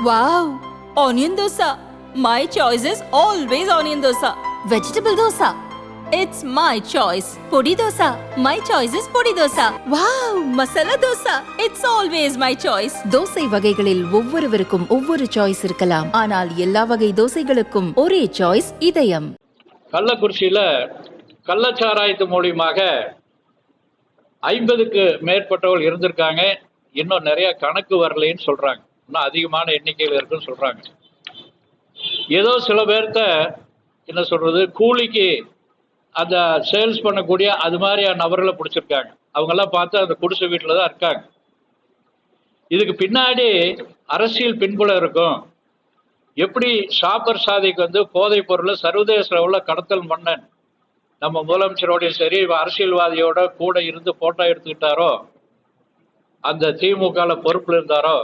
Wow! Onion dosa. My choice is always onion dosa. Vegetable dosa. It's my choice. Podi dosa. My choice is podi dosa. Wow! Masala dosa. It's always my choice. Dosa வகைகளில் ஒவ்வொருவருக்கும் ஒவ்வொரு choice இருக்கலாம் ஆனால் எல்லா வகை தோசைகளுக்கும் ஒரே choice இதயம் கள்ளக்குறிச்சியில் கள்ளச்சாராயத்து மூலியமாக ஐம்பதுக்கு மேற்பட்டவர்கள் இருந்திருக்காங்க இன்னும் நிறைய கணக்கு வரலைன்னு சொல்றாங்க இன்னும் அதிகமான எண்ணிக்கையில் இருக்குன்னு சொல்றாங்க. ஏதோ சில பேர்த்த என்ன சொல்றது கூலிக்கு அந்த சேல்ஸ் பண்ணக்கூடிய அது மாதிரியான நபர்களை பிடிச்சிருக்காங்க. அவங்கெல்லாம் பார்த்து அந்த குடிசை வீட்டில் தான் இருக்காங்க. இதுக்கு பின்னாடி அரசியல் பின்புலம் இருக்கும். எப்படி ஷாப்பர் சாதிக்கு வந்து போதைப் பொருளை சர்வதேச அளவில் கடத்தல் மன்னன் நம்ம முதலமைச்சரோடையும் சரி அரசியல்வாதியோட கூட இருந்து போட்டோ எடுத்துக்கிட்டாரோ அந்த திமுகவில் பொறுப்பில் இருந்தாரோ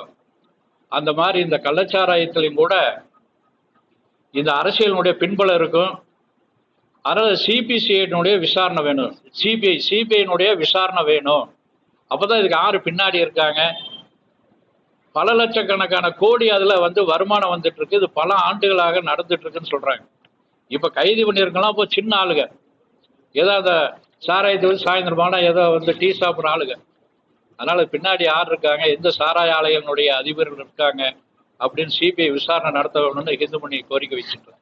அந்த மாதிரி இந்த கள்ளச்சாராயத்திலையும் கூட இந்த அரசியலினுடைய பின்புலம் இருக்கும். அதனால சிபிசிஐனுடைய விசாரணை வேணும். சிபிஐ சிபிஐனுடைய விசாரணை வேணும். அப்பதான் இதுக்கு யாரு பின்னாடி இருக்காங்க. பல லட்சக்கணக்கான கோடி அதில் வந்து வருமானம் வந்துட்டு இருக்கு. இது பல ஆண்டுகளாக நடந்துட்டு இருக்குன்னு சொல்றாங்க. இப்போ கைது பண்ணியிருக்கலாம் இப்போ சின்ன ஆளுங்க. ஏதோ அந்த சாராயத்தை வந்து சாயந்தரமான ஏதோ வந்து டீ சாப்பிட்ற ஆளுங்க. அதனால பின்னாடி யார் இருக்காங்க எந்த சாராய ஆலயங்களுடைய அதிபர்கள் இருக்காங்க அப்படின்னு சிபிஐ விசாரணை நடத்த வேணும்னு ஹிந்துமணி கோரிக்கை வச்சுட்டு